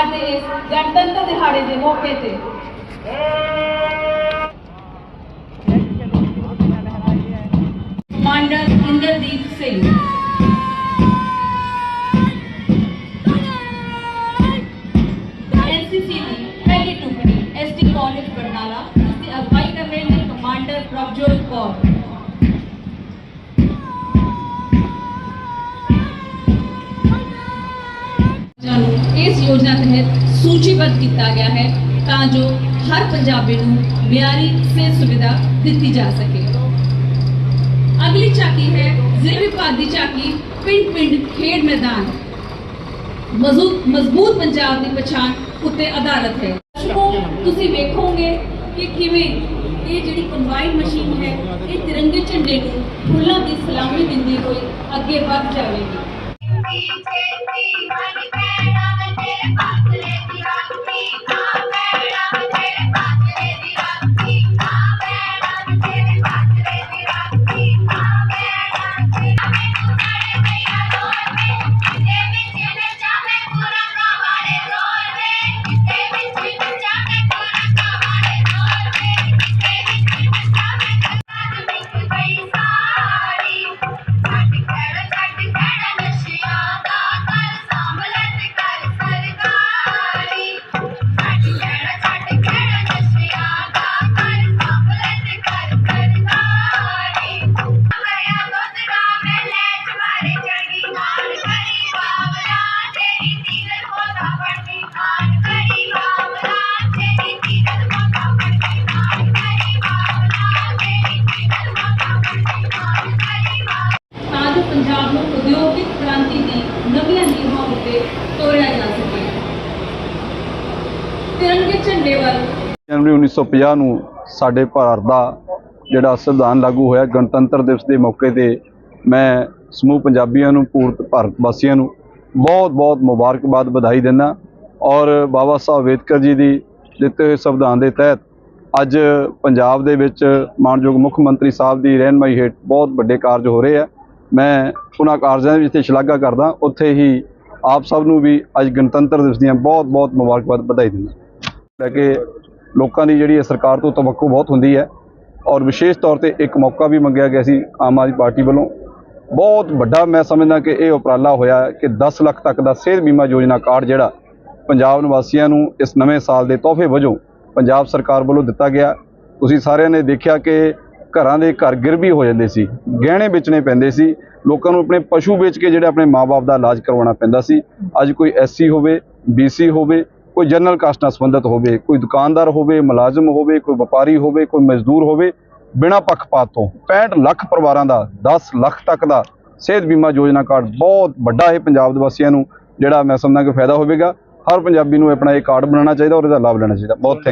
ਅੱਜ ਇਸ ਗਣਤੰਤਰ ਦਿਹਾੜੇ ਦੇ ਮੌਕੇ ਤੇ। ਕਮਾਂਡਰ ਇੰਦਰਦੀਪ ਸਿੰਘ। ਐਨਸੀਸੀ ਦੀ ਪਹਿਲੀ ਟੁਕੜੀ ਐਸਟੀ ਕਾਲਜ, ਬਰਨਾਲਾ ਇਸ ਦੀ ਅਗਵਾਈ ਕਰ ਰਹੇ ਨੇ ਕਮਾਂਡਰ ਪ੍ਰਭਜੋਤ ਕੌਰ। ਇਸ ਯੋਜਨਾ ਤਹਿਤ ਸੂਚੀਬੱਧ ਕੀਤਾ ਗਿਆ ਹੈ ਤਾਂ ਜੋ ਹਰ ਪੰਜਾਬੀ ਨੂੰ ਮਿਆਰੀ ਸਿਹਤ ਸੁਵਿਧਾ ਦਿੱਤੀ ਜਾ ਸਕੇ। ਅਗਲੀ ਝਾਕੀ ਹੈ, ਜ਼ਿਲ੍ਹੇ ਵਿਭਾਗ ਦੀ ਝਾਕੀ ਪਿੰਡ ਪਿੰਡ ਖੇਡ ਮੈਦਾਨ। ਮਜ਼ਬੂਤ ਪੰਜਾਬ ਦੀ ਪਛਾਣ ਉੱਤੇ ਆਧਾਰਿਤ ਹੈ। ਤੁਸੀਂ ਵੇਖੋਗੇ ਕਿ ਕਿਵੇਂ ਇਹ ਜਿਹੜੀ ਕੰਬਾਈਨ ਮਸ਼ੀਨ ਹੈ, ਇਹ ਤਿਰੰਗੇ ਝੰਡੇ ਨੂੰ ਫੁੱਲਾਂ ਦੀ ਸਲਾਮੀ ਦਿੰਦੀ ਹੋਈ ਅੱਗੇ ਵੱਧ ਜਾਵੇਗੀ। ਤਾਂ ਉੱਤੇ ਤੋਰਿਆ ਜਾ ਸਕੇ। ਤਿਰੰਗੇ ਝੰਡੇ ਵੱਲ। ਜਨਵਰੀ 1950 ਨੂੰ ਸਾਡੇ ਭਾਰਤ ਦਾ ਜਿਹੜਾ ਸੰਵਿਧਾਨ ਲਾਗੂ ਹੋਇਆ ਗਣਤੰਤਰ ਦਿਵਸ ਦੇ ਮੌਕੇ ਤੇ ਮੈਂ ਸਮੂਹ ਪੰਜਾਬੀਆਂ ਨੂੰ, ਪੂਰਤ ਭਾਰਤ ਵਾਸੀਆਂ ਨੂੰ ਬਹੁਤ-ਬਹੁਤ ਮੁਬਾਰਕਬਾਦ ਵਧਾਈ ਦਿੰਦਾ ਔਰ ਬਾਬਾ ਸਾਹਿਬ ਅੰਬੇਦਕਰ ਜੀ ਦੀ ਦਿੱਤੇ ਹੋਏ ਸੰਵਿਧਾਨ ਦੇ ਤਹਿਤ ਅੱਜ ਪੰਜਾਬ ਦੇ ਵਿੱਚ ਮਾਨਯੋਗ ਮੁੱਖ ਮੰਤਰੀ ਸਾਹਿਬ ਦੀ ਰਹਿਨਮਾਈ ਹੇਠ ਬਹੁਤ ਵੱਡੇ ਕਾਰਜ ਹੋ ਰਹੇ ਆ। ਮੈਂ ਉਹਨਾਂ ਕਾਰਜਾਂ ਦੀ ਜਿੱਥੇ ਸ਼ਲਾਘਾ ਕਰਦਾ, ਉੱਥੇ ਹੀ ਆਪ ਸਭ ਨੂੰ ਵੀ ਅੱਜ ਗਣਤੰਤਰ ਦਿਵਸ ਦੀਆਂ ਬਹੁਤ-ਬਹੁਤ ਮੁਬਾਰਕਬਾਦ ਵਧਾਈ ਦਿੰਦਾ। ਲੈ ਕੇ ਲੋਕਾਂ ਦੀ ਜਿਹੜੀ ਹੈ ਸਰਕਾਰ ਤੋਂ ਤਵੱਕੂ ਬਹੁਤ ਹੁੰਦੀ ਹੈ ਔਰ ਵਿਸ਼ੇਸ਼ ਤੌਰ ਤੇ ਇੱਕ ਮੌਕਾ ਵੀ ਮੰਗਿਆ ਗਿਆ ਸੀ ਆਮ ਆਦਮੀ ਪਾਰਟੀ ਵੱਲੋਂ। ਬਹੁਤ ਵੱਡਾ ਮੈਂ ਸਮਝਦਾ ਕਿ ਇਹ ਉਪਰਾਲਾ ਹੋਇਆ ਕਿ 10 ਲੱਖ ਤੱਕ ਦਾ ਸਿਹਤ ਬੀਮਾ ਯੋਜਨਾ ਕਾਰਡ ਜਿਹੜਾ ਪੰਜਾਬ ਨਿਵਾਸੀਆਂ ਨੂੰ ਇਸ ਨਵੇਂ ਸਾਲ ਦੇ ਤੋਹਫੇ ਵਜੋਂ ਪੰਜਾਬ ਸਰਕਾਰ ਵੱਲੋਂ ਦਿੱਤਾ ਗਿਆ। ਤੁਸੀਂ ਸਾਰਿਆਂ ਨੇ ਦੇਖਿਆ ਕਿ ਘਰਾਂ ਦੇ ਘਰ ਗਿਰਵੀ ਹੋ ਜਾਂਦੇ ਸੀ, ਗਹਿਣੇ ਵੇਚਣੇ ਪੈਂਦੇ ਸੀ ਲੋਕਾਂ ਨੂੰ ਆਪਣੇ ਪਸ਼ੂ ਵੇਚ ਕੇ ਜਿਹੜੇ ਆਪਣੇ ਮਾਪੇ ਦਾ ਇਲਾਜ ਕਰਵਾਉਣਾ ਪੈਂਦਾ ਸੀ। ਅੱਜ ਕੋਈ ਐਸਸੀ ਹੋਵੇ ਬੀਸੀ ਹੋਵੇ ਕੋਈ ਜਨਰਲ ਕਾਸਟ ਨਾਲ ਸੰਬੰਧਿਤ ਹੋਵੇ ਕੋਈ ਦੁਕਾਨਦਾਰ ਹੋਵੇ ਮੁਲਾਜ਼ਮ ਹੋਵੇ ਕੋਈ ਵਪਾਰੀ ਹੋਵੇ ਕੋਈ ਮਜ਼ਦੂਰ ਹੋਵੇ ਬਿਨਾਂ ਪੱਖਪਾਤ ਤੋਂ 65 ਲੱਖ ਪਰਿਵਾਰਾਂ ਦਾ 10 ਲੱਖ ਤੱਕ ਦਾ ਸਿਹਤ ਬੀਮਾ ਯੋਜਨਾ ਕਾਰਡ ਬਹੁਤ ਵੱਡਾ ਹੈ ਪੰਜਾਬ ਦੇ ਵਾਸੀਆਂ ਨੂੰ ਜਿਹੜਾ ਮੈਂ ਸਮਝਦਾ ਕਿ ਫਾਇਦਾ ਹੋਵੇਗਾ। ਹਰ ਪੰਜਾਬੀ ਨੂੰ ਆਪਣਾ ਇਹ ਕਾਰਡ ਬਣਾਉਣਾ ਚਾਹੀਦਾ ਔਰ ਇਹਦਾ ਲਾਭ ਲੈਣਾ ਚਾਹੀਦਾ। ਬਹੁਤ ਥੈਂਕ